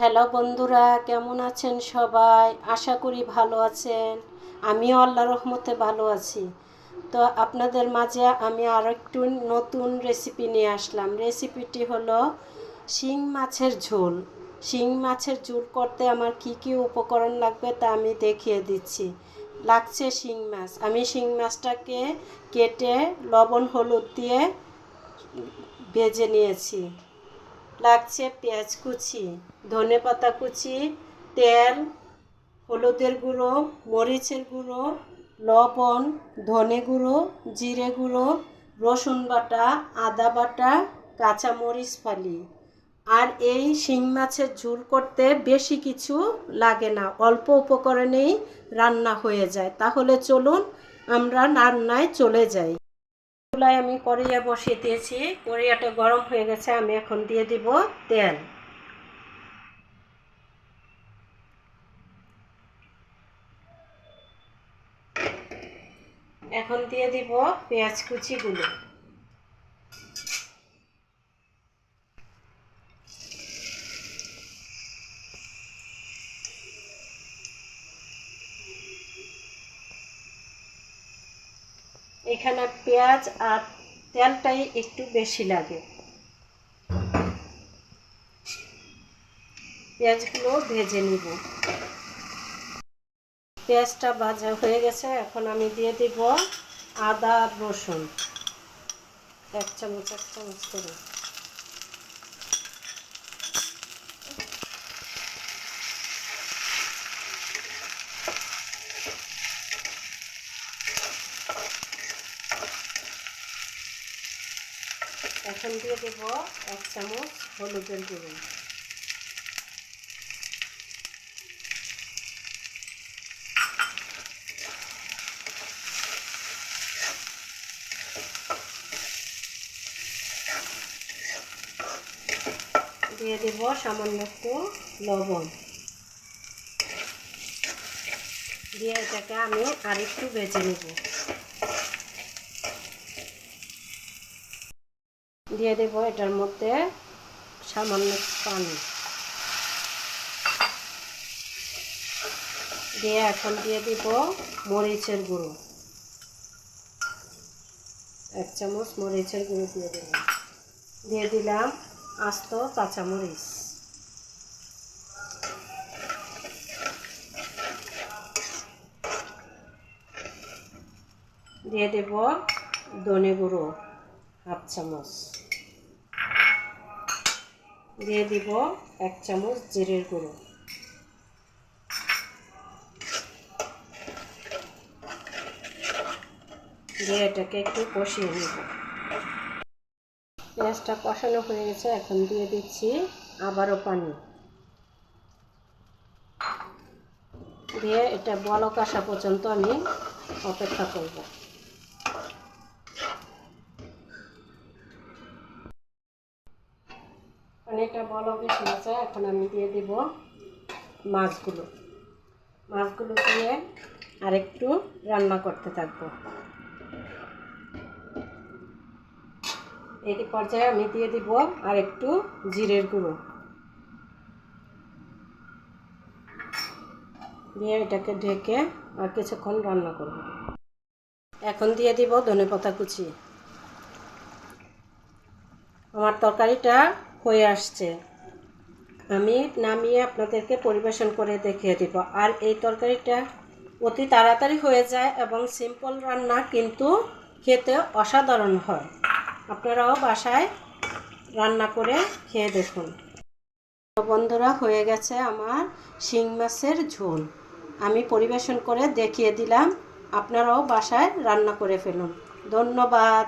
Hello বন্ধুরা, কেমন আছেন সবাই? আশা করি ভালো আছেন। আমিও আল্লাহ রহমতে ভালো আছি। তো আপনাদের মাঝে আমি আর একটু নতুন রেসিপি নিয়ে আসলাম। রেসিপিটি হলো শিং মাছের ঝোল। শিং মাছের ঝোল করতে আমার কি কি উপকরণ লাগবে তা আমি দেখিয়ে দিচ্ছি। লাগছে শিং মাছ। আমি শিং মাছটাকে কেটে লবণ, হলুদ দিয়ে ভেজে নিয়েছি। লাগছে পেঁয়াজ কুচি, ধনে পাতা কুচি, তেল, হলুদের গুঁড়ো, মরিচের গুঁড়ো, লবণ, ধনে গুঁড়ো, জিরে গুঁড়ো, রসুন বাটা, আদা বাটা কাঁচা মরিচ ফালি। আর এই শিং মাছের ঝুল করতে বেশি কিছু লাগে না, অল্প উপকরণেই রান্না হয়ে যায়। তাহলে চলুন, আমরা রান্নায় চলে যাই। চুলায় আমি কড়াইয়া বসিয়ে দিয়েছি। কড়াইয়াটা গরম হয়ে গেছে, আমি এখন দিয়ে দিব তেল। এখন দিয়ে দিব পেঁয়াজ কুচিগুলো। এখানে পেঁয়াজ আর তেলটাই একটু বেশি লাগে। পেঁয়াজগুলো ভেজে নিব। পেঁয়াজটা ভাজা হয়ে গেছে, এখন আমি দিয়ে দিব আদা রসুন। এক চামচ এক চামচ করে। এখন দিয়ে দেব এক চামচ হলুদের গুঁড়ো। দিয়ে দেব সামান্য একটু লবণ। দিয়ে এটাকে আমি আরেকটু বেজে নেব। দিয়ে দেব এটার মধ্যে সামান্য পানি। দিয়ে এখন দিয়ে দিব মরিচের গুঁড়ো। এক চামচ মরিচের গুঁড়ো দিয়ে দিলাম দিয়ে দিলাম আস্ত কাঁচামরিচ। দিয়ে দেব ধনে গুঁড়ো, হাফ চামচ। দিয়ে দিব এক চামচ জিরের গুঁড়ো। দিয়ে এটাকে একটু কষিয়ে নেব। পেঁয়াজটা কষানো হয়ে গেছে, এখন দিয়ে দিচ্ছি আবারও পানি। দিয়ে এটা বলক আসা পর্যন্ত আমি অপেক্ষা করব। পানিটা বলক এসে গেছে এখন আমি দিয়ে দিব মাছগুলো। মাছগুলো দিয়ে আরেকটু রান্না করতে থাকব। এই পর্যায়ে আমি দিয়ে দিব আর একটু জিরের গুঁড়ো। দিয়ে এটাকে ঢেকে আর কিছুক্ষণ রান্না করব। এখন দিয়ে দিব ধনে পাতা কুচি। আমার তরকারিটা হয়ে আসছে। আমি নামিয়ে আপনাদেরকে পরিবেশন করে দেখিয়ে দিব। আর এই তরকারিটা অতি তাড়াতাড়ি হয়ে যায় এবং সিম্পল রান্না কিন্তু খেতে অসাধারণ হয়। আপনারাও বাসায় রান্না করে খেয়ে দেখুন। বন্ধুরা, হয়ে গেছে আমার শিং মাছের ঝোল। আমি পরিবেশন করে দেখিয়ে দিলাম। আপনারাও বাসায় রান্না করে ফেলুন। ধন্যবাদ।